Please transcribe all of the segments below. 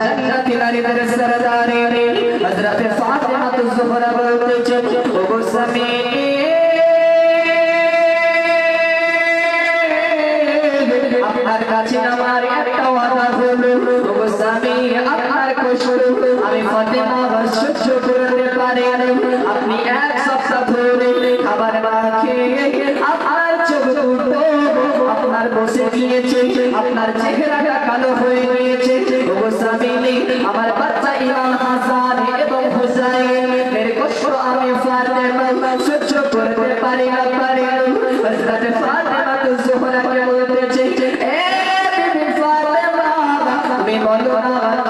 জান্নাতি নারীদের সরদারে হযরত ফাতেমা জোহরা বলতেছেন ওগো স্বামী আপনার কাছে আমার একটা ওয়াদা হলো ওগো স্বামী আপনার কষ্ট আমি ফাতেমা সহ্য করতে পারি না আপনি এক সপ্তাহ ধরে খাবার না খেয়ে আপনার চোখ দুটো আপনার বসে গিয়েছে আপনার চেহারাটা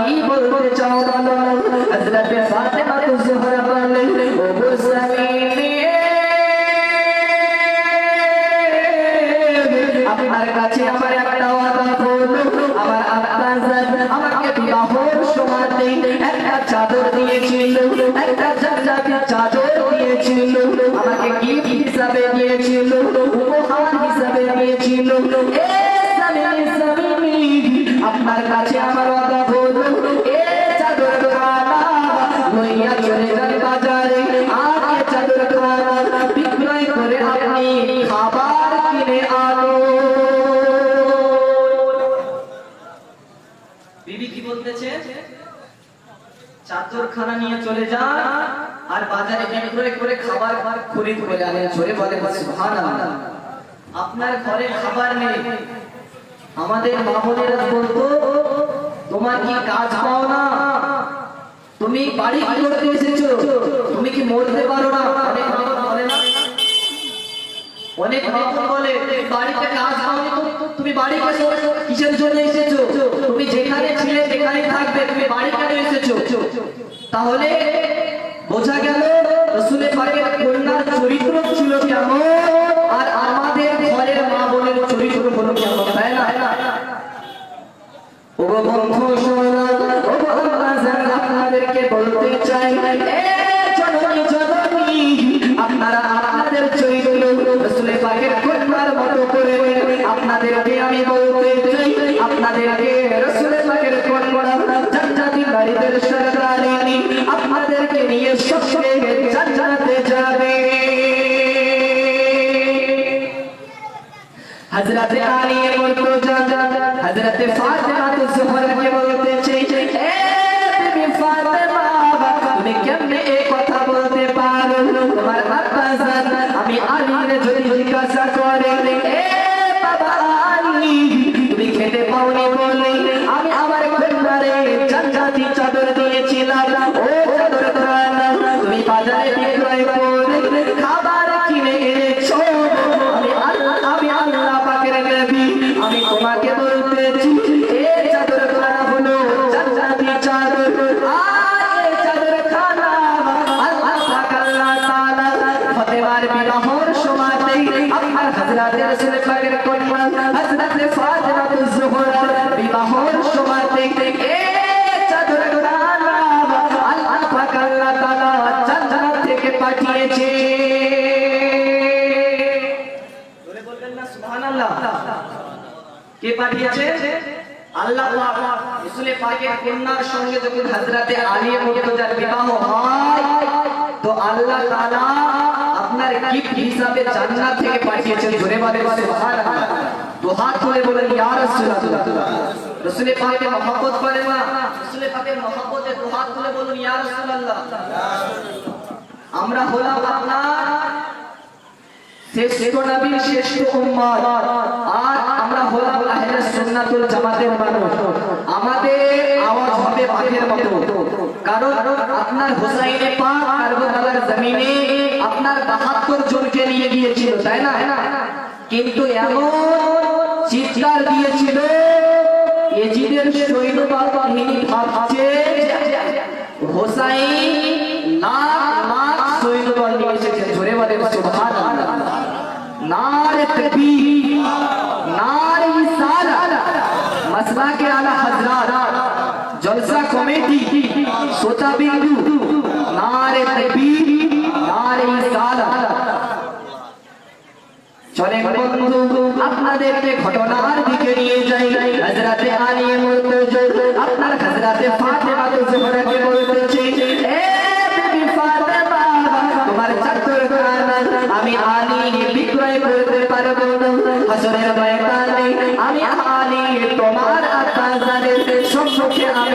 কি বলতে চাও বলো হযরত ফাতেমা তো জোহরা বললেন ওগো স্বামী আপনার কাছে আমার একটা ওয়াদা হলো আমার আব্বাজান আমাকে বিবাহের সময়তে একটা চাদর দিয়েছিল একটা জান্নাতি চাদর দিয়েছিল আমাকে গিফট হিসাবে দিয়েছিল উপহার হিসাবে দিয়েছিল এ স্বামী স্বামী আপনার কাছে আমার চাদরখানা নিয়ে চলে যা, আর বাজারে বিক্রয় করে খাবার খরিদ করে আনে। জোরে বলে আপনার ঘরে খাবার নেই। আমাদের মা বোনেরা বলতো, তোমার কি কাজ পাও না? তুমি বাড়ি করতে এসেছ। তুমি কি মরতে পারো না? অনেক মা বলে বাড়িতে কাজ পাওনি তুমি বাড়িতে কিসের জন্য এসেছ? তুমি যেখানে ছিলে সেখানেই থাকবে, তুমি বাড়ি কেন এসেছ? তাহলে বোঝা গেল নারীদের সরদারিনী আপনাদেরকে নিয়ে সবচেয়ে জানাতে যাবে। হজরত আলী মুর্তজা হজরত ফাতেমা তো জোহর কে এ জান্নাতি চাদর পাঠিয়েছে আল্লাহ পাক পাকের কন্যার সঙ্গে যখন হযরতে আলী মুর্তজার বিবাহ হয়, তো আল্লাহ তাআলা আপনার গিফট হিসাবে জান্নাত থেকে পাঠিয়েছেন। জোরে বলে সুবহানাল্লাহ। দু হাত তুলে বলেন, ইয়া রাসূলুল্লাহ। রাসূলের পাকে মহব্বত করেন না? রাসূলের পাকের মহব্বতে দু হাত তুলে বলুন, ইয়া রাসূলুল্লাহ। আমরা হলাম আপনার শ্রেষ্ঠ নবীর শ্রেষ্ঠ উম্মত আর আমরা হলাম আহলে সুন্নাতুল জামাতের মানুষ। আমাদের আওয়াজ হবে পাখির মতো। কারণ আপনার হুসাইনে পাক কারবালার জমিনে আপনার 72 জনকে নিয়ে গিয়েছিল, তাই না? কিন্তু এমন চিৎকার দিয়েছিল, এজিদের সৈন্য বাহিনী ভাবছে হোসাইন জলসা কমিটি সোতা বিন্দু, নারে তকবীর নারে সালাত চলে বন্ধু, আপনাদেরকে ঘটনার দিকে নিয়ে যাই। হযরতে আলী মুর্তজা, আপনার হযরতে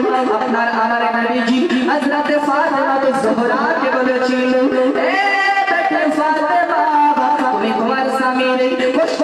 চাই না আপনার আমার নবীজি হযরতে ফাতেমা জোহরা কে বলেছিলেন এ বেটি ফাতেমা, তুমি তোমার স্বামীর কষ্ট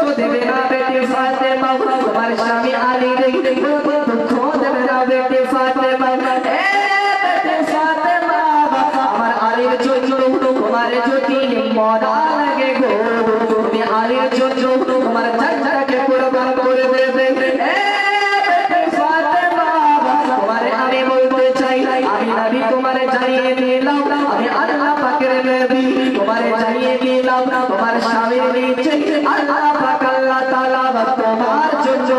তোমারে জানিয়ে দিলাম, আমি আল্লাহ পাকের নবী। তোমারে জানিয়ে দিলাম, তোমার স্বামীর নিচে আল্লাহ পাক, আল্লাহ তাআলা তোমার জন্য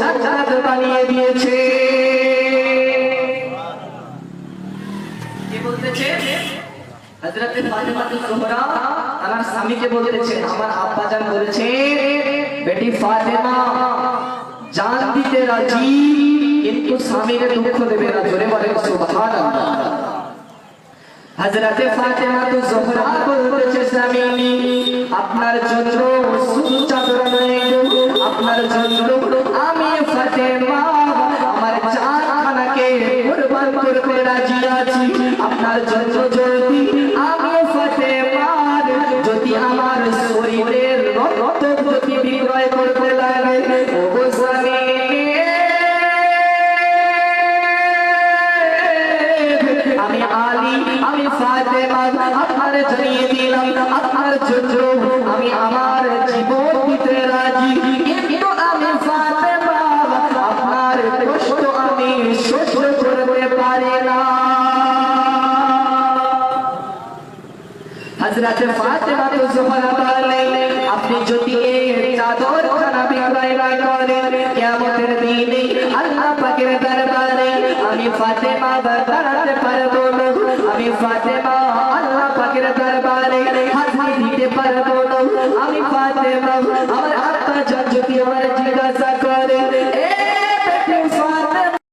জান্নাত বানিয়ে দিয়েছে। জোহরা আমার স্বামীকে বলতেছে আমার আব্বা জান বলেছে, বেটি ফাতেমা, জান দিতে রাজি, কিন্তু স্বামীর দুঃখ দেবে না। জোরে বলে সুবহানাল্লাহ। হযরতে ফাতেমা তো জোহরা বলতেছে স্বামী আপনার জন্য শুধু চাদর নয় গো, আপনার জন্য আমি ফাতেমা। আমার জানখানাকে কুরবান করতে রাজি আছি। আপনার জন্য যদি আপনার জন্য আমি আমার জীবন দিতে রাজি। কিন্তু আমি ফাতেমা আপনার কষ্ট আমি সহ্য করতে পারি না। হযরত ফাতেমা তো জোহরা বলেন আপনি যদি এই চাদর খানা বিক্রয় না করেন, কিয়ামতের দিনে আল্লাহ পাকের দরবারে আমি ফাতেমা দাঁড়াতে পারব না। আমি ফাতেমা